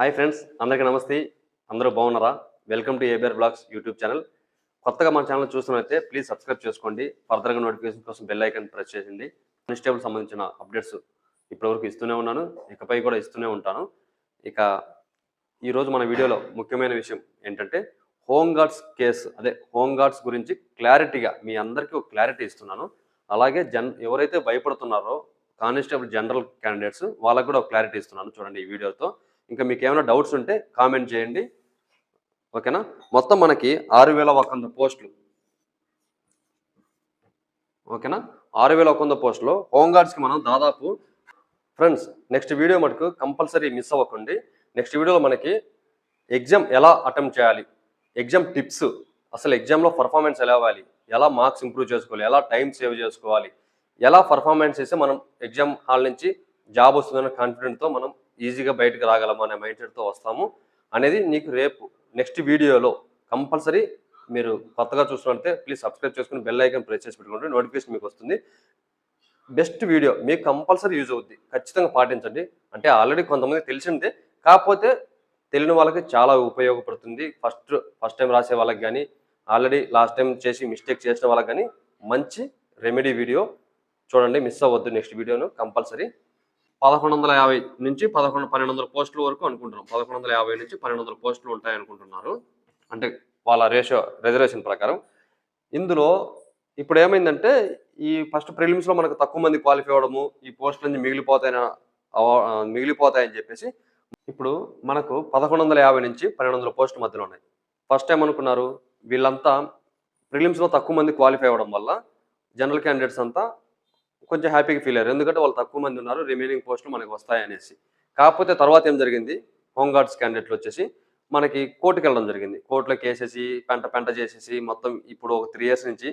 Hi friends అందరికీ నమస్తే. అందరూ బాగున్నారా? Welcome to ABR blogs YouTube channel కొత్తగా మన ఛానల్ చూస్తున్నైతే ప్లీజ్ సబ్స్క్రైబ్ చేసుకోండి. ఫర్దర్గా నోటిఫికేషన్ కోసం బెల్ ఐకన్ ప్రెస్ చేసింది కానిస్టేబుల్ సంబంధించిన అప్డేట్స్ ఇప్పటివరకు ఇస్తూనే ఉన్నాను. ఇకపై కూడా ఇస్తూనే ఉంటాను. ఇక ఈరోజు మన వీడియోలో ముఖ్యమైన విషయం ఏంటంటే హోమ్ గార్డ్స్ కేసు అదే హోమ్ గార్డ్స్ గురించి క్లారిటీగా మీ అందరికీ ఒక క్లారిటీ ఇస్తున్నాను. అలాగే జన్ ఎవరైతే భయపడుతున్నారో కానిస్టేబుల్ జనరల్ క్యాండిడేట్స్ వాళ్ళకు కూడా ఒక క్లారిటీ ఇస్తున్నాను చూడండి ఈ వీడియోతో. ఇంకా మీకు ఏమైనా డౌట్స్ ఉంటే కామెంట్ చేయండి. ఓకేనా? మొత్తం మనకి ఆరు వేల ఒక వంద పోస్టులు. ఓకేనా? ఆరు వేల ఒక వంద పోస్టులో. హోంగార్డ్స్కి మనం దాదాపు ఫ్రెండ్స్ నెక్స్ట్ వీడియో మటుకు కంపల్సరీ మిస్ అవ్వకండి. నెక్స్ట్ వీడియోలో మనకి ఎగ్జామ్ ఎలా అటెంప్ట్ చేయాలి? Exam tips. అసలు ఎగ్జామ్లో పర్ఫార్మెన్స్ ఎలా అవ్వాలి ఎలా మార్క్స్ ఇంప్రూవ్ చేసుకోవాలి? ఎలా టైం సేవ్ చేసుకోవాలి? ఎలా పర్ఫార్మెన్స్ చేస్తే మనం ఎగ్జామ్ హాల్ నుంచి జాబ్ వస్తుందన్న కాన్ఫిడెంట్తో మనం ఈజీగా బయటకు రాగలము అనే మైండ్ సెట్తో వస్తాము అనేది నీకు రేపు నెక్స్ట్ వీడియోలో కంపల్సరీ మీరు కొత్తగా చూసుకుంటే ప్లీజ్ సబ్స్క్రైబ్ చేసుకుని బెల్ ఐకన్ ప్రెస్ చేసి పెట్టుకుంటే నోటిఫికేషన్ మీకు వస్తుంది. బెస్ట్ వీడియో మీకు కంపల్సరీ యూజ్ అవుద్ది. ఖచ్చితంగా పాటించండి. అంటే ఆల్రెడీ కొంతమంది తెలిసిందే. కాకపోతే తెలియని వాళ్ళకి చాలా ఉపయోగపడుతుంది. ఫస్ట్ ఫస్ట్ టైం రాసే వాళ్ళకి కానీ ఆల్రెడీ లాస్ట్ టైం చేసి మిస్టేక్ చేసిన వాళ్ళకి కానీ మంచి రెమెడీ వీడియో చూడండి మిస్ అవ్వద్దు నెక్స్ట్ వీడియోను కంపల్సరీ. పదకొండు వందల యాభై నుంచి పదకొండు పన్నెండు వందల పోస్టుల వరకు అనుకుంటున్నాం. పదకొండు వందల యాభై నుంచి పన్నెండు వందల పోస్టులు ఉంటాయి అనుకుంటున్నారు అంటే వాళ్ళ రేషియో రిజర్వేషన్ ప్రకారం. ఇందులో ఇప్పుడు ఏమైందంటే ఈ ఫస్ట్ ప్రిలిమ్స్లో మనకు తక్కువ మంది క్వాలిఫై అవ్వడము ఈ పోస్టులన్నీ మిగిలిపోతాయని అవ- మిగిలిపోతాయని చెప్పేసి ఇప్పుడు మనకు పదకొండు వందల యాభై నుంచి పన్నెండు వందల పోస్టుల మధ్యలో ఉన్నాయి. ఫస్ట్ టైం అనుకున్నారు వీళ్ళంతా ప్రిలిమ్స్లో తక్కువ మంది క్వాలిఫై అవ్వడం వల్ల జనరల్ క్యాండిడేట్స్ అంతా కొంచెం హ్యాపీగా ఫీల్ అయ్యారు. ఎందుకంటే వాళ్ళు తక్కువ మంది ఉన్నారు రిమైనింగ్ పోస్టులు మనకు వస్తాయనేసి కాకపోతే తర్వాత ఏం జరిగింది? హోమ్ గార్డ్స్ క్యాండిడేట్లు వచ్చేసి మనకి కోర్టుకి వెళ్ళడం జరిగింది. కోర్టులో కేసేసి పెంట పెంట చేసేసి మొత్తం ఇప్పుడు ఒక త్రీ ఇయర్స్ నుంచి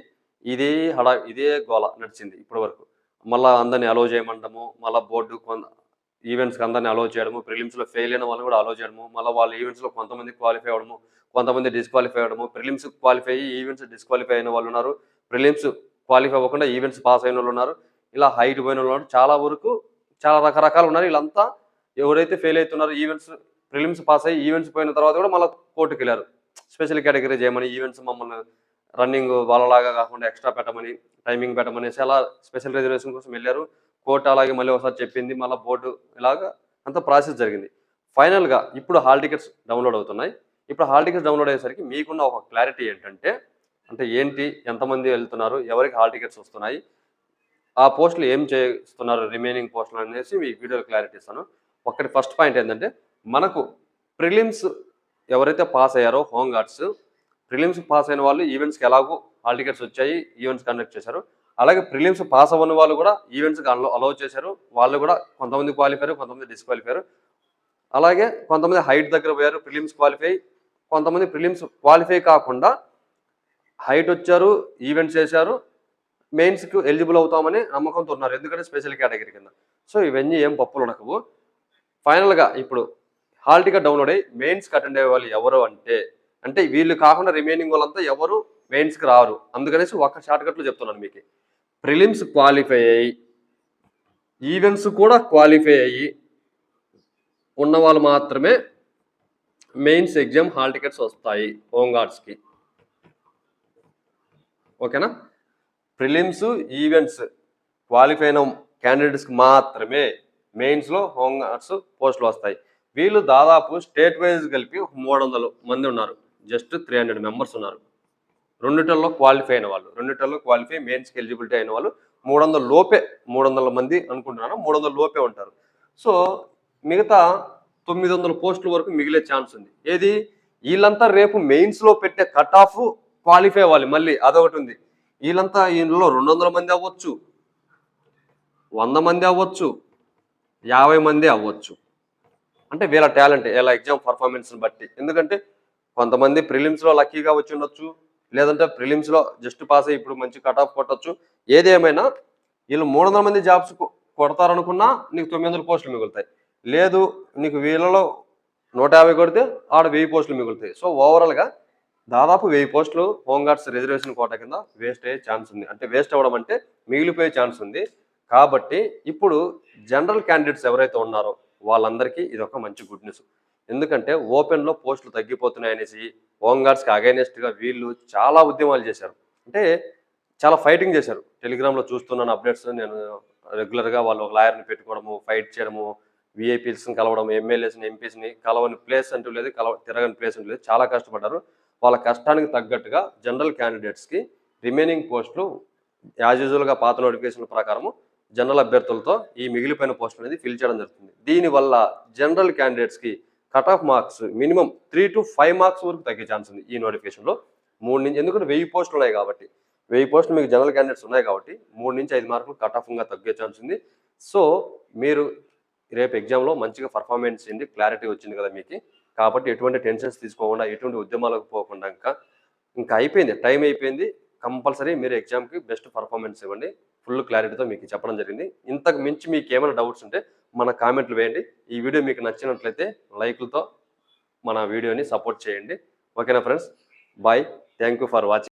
ఇదే హడా ఇదే గోల నడిచింది ఇప్పటి వరకు మళ్ళీ అందరిని అలో చేయమండము మళ్ళీ బోర్డు కొంత ఈవెంట్స్కి అందరిని అలో చేయడము ప్రిలిమ్స్లో ఫెయిల్ అయిన వాళ్ళని కూడా అలో చేయడము మళ్ళీ వాళ్ళ ఈవెంట్స్లో కొంతమంది క్వాలిఫై అవ్వడము కొంతమంది డిస్క్వాలిఫై అవ్వడము ప్రిలిమ్స్ క్వాలిఫై అయ్యి ఈవెంట్స్ డిస్క్వాలిఫై అయిన వాళ్ళు ఉన్నారు. ప్రిలిమ్స్ క్వాలిఫై అవ్వకుండా ఈవెంట్స్ పాస్ అయిన వాళ్ళు ఉన్నారు. ఇలా హైట్ పోయిన వాళ్ళు చాలా వరకు చాలా రకరకాలు ఉన్నారు. వీళ్ళంతా ఎవరైతే ఫెయిల్ అవుతున్నారో ఈవెంట్స్ ప్రిలిమ్స్ పాస్ అయ్యి ఈవెంట్స్ పోయిన తర్వాత కూడా మళ్ళీ కోర్టుకి వెళ్ళారు. స్పెషల్ కేటగిరీ చేయమని ఈవెంట్స్ మమ్మల్ని రన్నింగ్ వాళ్ళలాగా కాకుండా ఎక్స్ట్రా పెట్టమని టైమింగ్ పెట్టమని అలా స్పెషల్ రిజర్వేషన్ కోసం వెళ్ళారు. కోర్టు అలాగే మళ్ళీ ఒకసారి చెప్పింది. మళ్ళీ బోర్డు ఇలాగా అంత ప్రాసెస్ జరిగింది. ఫైనల్గా ఇప్పుడు హాల్ టికెట్స్ డౌన్లోడ్ అవుతున్నాయి. ఇప్పుడు హాల్ టికెట్స్ డౌన్లోడ్ అయ్యేసరికి మీకున్న ఒక క్లారిటీ ఏంటంటే అంటే ఏంటి? ఎంతమంది వెళ్తున్నారు? ఎవరికి హాల్ టికెట్స్ వస్తున్నాయి? ఆ పోస్టులు ఏం చేస్తున్నారు రిమైనింగ్ పోస్టులు అనేసి మీ వీడియోలో క్లారిటీ ఇస్తాను. ఒకటి ఫస్ట్ పాయింట్ ఏంటంటే మనకు ప్రిలిమ్స్ ఎవరైతే పాస్ అయ్యారో హోమ్ గార్డ్స్ ప్రిలిమ్స్ పాస్ అయిన వాళ్ళు ఈవెంట్స్కి ఎలాగో హాల్ టికెట్స్ వచ్చాయి ఈవెంట్స్ కండక్ట్ చేశారు. అలాగే ప్రిలిమ్స్ పాస్ అవ్వని వాళ్ళు కూడా ఈవెంట్స్కి అలో అలౌ చేశారు. వాళ్ళు కూడా కొంతమంది క్వాలిఫైరు కొంతమంది డిస్క్వాలిఫైరు అలాగే కొంతమంది హైట్ దగ్గర పోయారు ప్రిలిమ్స్ క్వాలిఫై కొంతమంది ప్రిలిమ్స్ క్వాలిఫై కాకుండా హైట్ వచ్చారు ఈవెంట్స్ చేశారు. మెయిన్స్కి ఎలిజిబుల్ అవుతామని నమ్మకంతో ఉన్నారు. ఎందుకంటే స్పెషల్ కేటగిరీ కింద. సో ఇవన్నీ ఏం పప్పులు ఉండకవు. ఫైనల్గా ఇప్పుడు హాల్ టికెట్ డౌన్లోడ్ అయ్యి మెయిన్స్కి అటెండ్ అయ్యే వాళ్ళు ఎవరు అంటే అంటే వీళ్ళు కాకుండా రిమైనింగ్ వాళ్ళంతా ఎవరు మెయిన్స్కి రారు. అందుకనేసి ఒక షార్ట్ కట్లో చెప్తున్నాను మీకు. ప్రిలిమ్స్ క్వాలిఫై అయ్యి ఈవెంట్స్ కూడా క్వాలిఫై అయ్యి ఉన్న వాళ్ళు మాత్రమే మెయిన్స్ ఎగ్జామ్ హాల్ టికెట్స్ వస్తాయి హోమ్ గార్డ్స్కి ఓకేనా? ప్రిలిమ్స్ ఈవెంట్స్ క్వాలిఫై అయిన క్యాండిడేట్స్కి మాత్రమే మెయిన్స్లో హోమ్ గార్డ్స్ పోస్టులు వస్తాయి. వీళ్ళు దాదాపు స్టేట్ వైజ్ కలిపి మూడు వందల మంది ఉన్నారు. జస్ట్ త్రీ హండ్రెడ్ మెంబర్స్ ఉన్నారు. రెండిటల్లో క్వాలిఫై అయిన వాళ్ళు రెండిటల్లో క్వాలిఫై మెయిన్స్కి ఎలిజిబిలిటీ అయిన వాళ్ళు మూడు వందల లోపే మూడు వందల మంది అనుకుంటున్నాను మూడు వందల లోపే ఉంటారు. సో మిగతా తొమ్మిది వందల పోస్టుల వరకు మిగిలే ఛాన్స్ ఉంది. ఏది? వీళ్ళంతా రేపు మెయిన్స్లో పెట్టే కట్ ఆఫ్ క్వాలిఫై అవ్వాలి మళ్ళీ అదొకటి ఉంది. వీళ్ళంతా వీళ్ళలో రెండు వందల మంది అవ్వచ్చు వంద మంది అవ్వచ్చు యాభై మంది అవ్వచ్చు. అంటే వీళ్ళ టాలెంట్ ఇలా ఎగ్జామ్ పర్ఫార్మెన్స్ని బట్టి. ఎందుకంటే కొంతమంది ప్రిలిమ్స్లో లక్కీగా వచ్చి ఉండొచ్చు లేదంటే ప్రిలిమ్స్లో జస్ట్ పాస్ అయ్యి ఇప్పుడు మంచి కట్ ఆఫ్ కొట్టచ్చు. ఏది ఏమైనా వీళ్ళు మూడు వందల మంది జాబ్స్ కొడతారనుకున్నా నీకు తొమ్మిది వందల పోస్టులు మిగులుతాయి. లేదు నీకు వీళ్ళలో నూట యాభై కొడితే ఆడ వెయ్యి పోస్టులు మిగులుతాయి. సో ఓవరాల్గా దాదాపు వెయ్యి పోస్టులు హోంగార్డ్స్ రిజర్వేషన్ కోట కింద వేస్ట్ అయ్యే ఛాన్స్ ఉంది. అంటే వేస్ట్ అవ్వడం అంటే మిగిలిపోయే ఛాన్స్ ఉంది. కాబట్టి ఇప్పుడు జనరల్ క్యాండిడేట్స్ ఎవరైతే ఉన్నారో వాళ్ళందరికీ ఇది ఒక మంచి గుడ్ న్యూస్. ఎందుకంటే ఓపెన్లో పోస్టులు తగ్గిపోతున్నాయి అనేసి హోమ్ గార్డ్స్కి అగైనెస్ట్గా వీళ్ళు చాలా ఉద్యమాలు చేశారు. అంటే చాలా ఫైటింగ్ చేశారు. టెలిగ్రామ్లో చూస్తున్నాను అప్డేట్స్. నేను రెగ్యులర్గా వాళ్ళు ఒక లాయర్ని పెట్టుకోవడము ఫైట్ చేయడము విఐపీస్ని కలవడం ఎమ్మెల్యేస్ని ఎంపీస్ని కలవని ప్లేస్ అంటూ లేదు కలవ తిరగని ప్లేస్ అంటూ లేదు. చాలా కష్టపడ్డారు. వాళ్ళ కష్టానికి తగ్గట్టుగా జనరల్ క్యాండిడేట్స్కి రిమైనింగ్ పోస్టులు యాజ్ యూజువల్గా పాత నోటిఫికేషన్ ప్రకారము జనరల్ అభ్యర్థులతో ఈ మిగిలిపోయిన పోస్టులు అనేది ఫిల్ చేయడం జరుగుతుంది. దీనివల్ల జనరల్ క్యాండిడేట్స్కి cut off marks minimum three to five marks వరకు తగ్గే ఛాన్స్ ఉంది ఈ నోటిఫికేషన్లో. మూడు నుంచి ఎందుకంటే వెయ్యి పోస్టులు ఉన్నాయి కాబట్టి వెయ్యి పోస్టులు మీకు జనరల్ క్యాండిడేట్స్ ఉన్నాయి కాబట్టి మూడు నుంచి ఐదు మార్కులు కట్ ఆఫ్గా తగ్గే ఛాన్స్ ఉంది. సో మీరు రేపు ఎగ్జామ్లో మంచిగా పర్ఫార్మెన్స్ చేయండి క్లారిటీ వచ్చింది కదా మీకు. కాబట్టి ఎటువంటి టెన్షన్స్ తీసుకోకుండా ఎటువంటి ఉద్యమాలకు పోకుండా ఇంకా ఇంకా అయిపోయింది టైం అయిపోయింది. కంపల్సరీ మీరు ఎగ్జామ్కి బెస్ట్ పర్ఫార్మెన్స్ ఇవ్వండి. ఫుల్ క్లారిటీతో మీకు చెప్పడం జరిగింది. ఇంతకు మించి మీకు ఏమైనా డౌట్స్ ఉంటే మన కామెంట్లు వేయండి. ఈ వీడియో మీకు నచ్చినట్లయితే లైక్లతో మన వీడియోని సపోర్ట్ చేయండి. ఓకేనా friends? Bye. Thank you for watching.